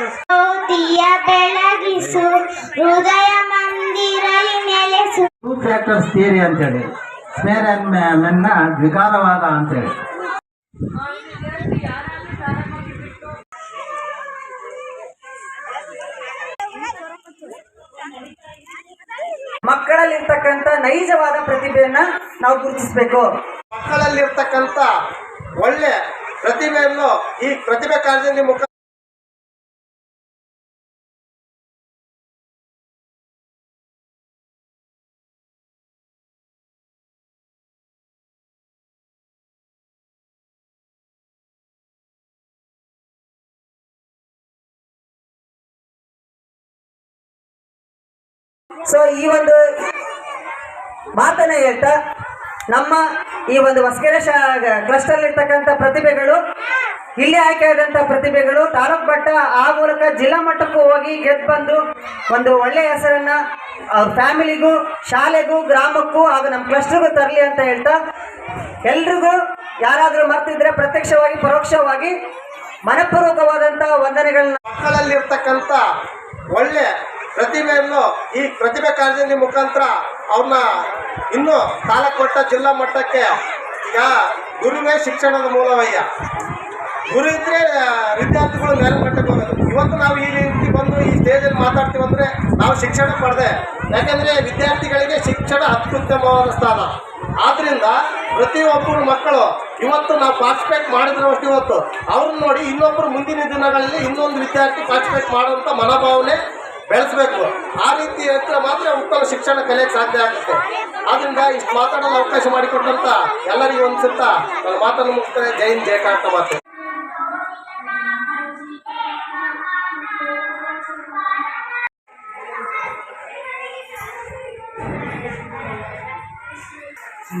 ಜ್ಯೋತಿಯ ಬೆಳಗಿಸು ಹೃದಯ ಮಂದಿರ ನೆಲೆಸು. ಟೂ ಫ್ಯಾಕ್ಟರ್ಸ್ ಥಿಯರಿ ಅಂತೇಳಿ ಸ್ಪೇರ್ ಅಂಡ್ ಮೆನ್ನ ದ್ವಿಕಾರವಾದ ಅಂತೇಳಿ. ಮಕ್ಕಳಲ್ಲಿರ್ತಕ್ಕಂಥ ನೈಜವಾದ ಪ್ರತಿಭೆಯನ್ನ ನಾವು ಗುರುತಿಸಬೇಕು. ಮಕ್ಕಳಲ್ಲಿರ್ತಕ್ಕಂಥ ಒಳ್ಳೆ ಪ್ರತಿಭೆಯನ್ನು ಈ ಪ್ರತಿಭೆ ಕಾರ್ಯದಲ್ಲಿ ಮುಖ ಸೊ ಈ ಒಂದು ಮಾತನ್ನ ಹೇಳ್ತಾ ನಮ್ಮ ಈ ಒಂದು ಹೊಸಕೆರೆ ಕ್ಲಸ್ಟರ್ ಇರ್ತಕ್ಕಂಥ ಪ್ರತಿಭೆಗಳು, ಇಲ್ಲಿ ಆಯ್ಕೆಯಾದಂಥ ಪ್ರತಿಭೆಗಳು, ತಾಲೂಕು ಮಟ್ಟ ಆ ಮೂಲಕ ಜಿಲ್ಲಾ ಮಟ್ಟಕ್ಕೂ ಹೋಗಿ ಗೆದ್ದು ಬಂದು ಒಂದು ಒಳ್ಳೆಯ ಹೆಸರನ್ನ ಅವ್ರ ಫ್ಯಾಮಿಲಿಗೂ, ಶಾಲೆಗೂ, ಗ್ರಾಮಕ್ಕೂ ಹಾಗೂ ನಮ್ಮ ಕ್ಲಸ್ಟರ್ಗೂ ತರಲಿ ಅಂತ ಹೇಳ್ತಾ ಎಲ್ರಿಗೂ ಯಾರಾದರೂ ಮರ್ತಿದ್ರೆ ಪ್ರತ್ಯಕ್ಷವಾಗಿ, ಪರೋಕ್ಷವಾಗಿ ಮನಪೂರ್ವಕವಾದಂಥ ವಂದನೆಗಳನ್ನ ಮಕ್ಕಳಲ್ಲಿರ್ತಕ್ಕಂಥ ಒಳ್ಳೆ ಪ್ರತಿಭೆಯನ್ನು ಈ ಪ್ರತಿಭೆ ಕಾರ್ಯದಲ್ಲಿ ಮುಖಾಂತರ ಅವ್ರನ್ನ ಇನ್ನೂ ತಾಲೂಕು ಜಿಲ್ಲಾ ಮಟ್ಟಕ್ಕೆ ಯಾ ಗುರುವೇ ಶಿಕ್ಷಣದ ಮೂಲವಯ್ಯ. ಗುರು ಇದ್ರೆ ವಿದ್ಯಾರ್ಥಿಗಳು ಮೇಲ್ಮಟ್ಟಕ್ಕೆ ಹೋಗೋದು ಇವತ್ತು ನಾವು ಈ ರೀತಿ ಬಂದು ಈ ಸ್ಟೇಜಲ್ಲಿ ಮಾತಾಡ್ತೀವಿ ಅಂದರೆ ನಾವು ಶಿಕ್ಷಣ ಪಡೆದೆ. ಯಾಕಂದರೆ ವಿದ್ಯಾರ್ಥಿಗಳಿಗೆ ಶಿಕ್ಷಣ ಅತ್ಯುತ್ತಮವಾದ ಸ್ಥಾನ. ಆದ್ದರಿಂದ ಪ್ರತಿಯೊಬ್ಬರು ಮಕ್ಕಳು ಇವತ್ತು ನಾವು ಪಾರ್ಟಿಸಿಪೇಟ್ ಮಾಡಿದ್ರೆ ಅಷ್ಟು ಇವತ್ತು. ಅವ್ರನ್ನ ನೋಡಿ ಇನ್ನೊಬ್ಬರು ಮುಂದಿನ ದಿನಗಳಲ್ಲಿ ಇನ್ನೊಂದು ವಿದ್ಯಾರ್ಥಿ ಪಾರ್ಟಿಸಿಪೇಟ್ ಮಾಡುವಂಥ ಮನೋಭಾವನೆ ಬೆಳೆಸಬೇಕು. ಆ ರೀತಿ ಹತ್ರ ಮಾತ್ರ ಉತ್ತಮ ಶಿಕ್ಷಣ ಕಲಿಯಕ್ಕೆ ಸಾಧ್ಯ ಆಗುತ್ತೆ. ಆದ್ರಿಂದ ಇಷ್ಟು ಮಾತಾಡಲು ಅವಕಾಶ ಮಾಡಿಕೊಟ್ಟಂತ ಎಲ್ಲರಿಗೂ ಅನ್ಸುತ್ತಾ? ನನ್ನ ಮಾತನ್ನು ಮುಗಿಸ್ತಾರೆ. ಜೈನ್ ಹಿಂದ್, ಜೈ ಕರ್ನಾಟಕ ಮಾತು. ಹ್ಞೂ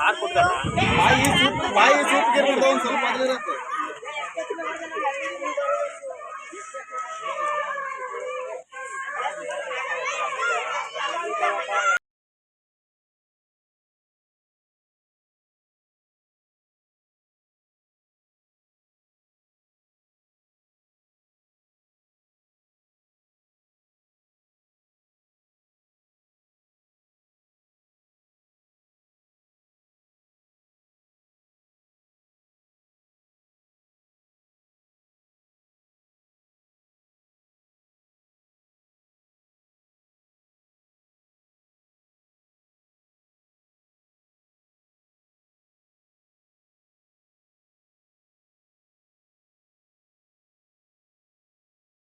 ಬಾಯಿ ಬಾಯಿ ಸೂಪ್ಗೆ ಒಂದು ಸ್ವಲ್ಪ ಅದ್ರಲ್ಲಿ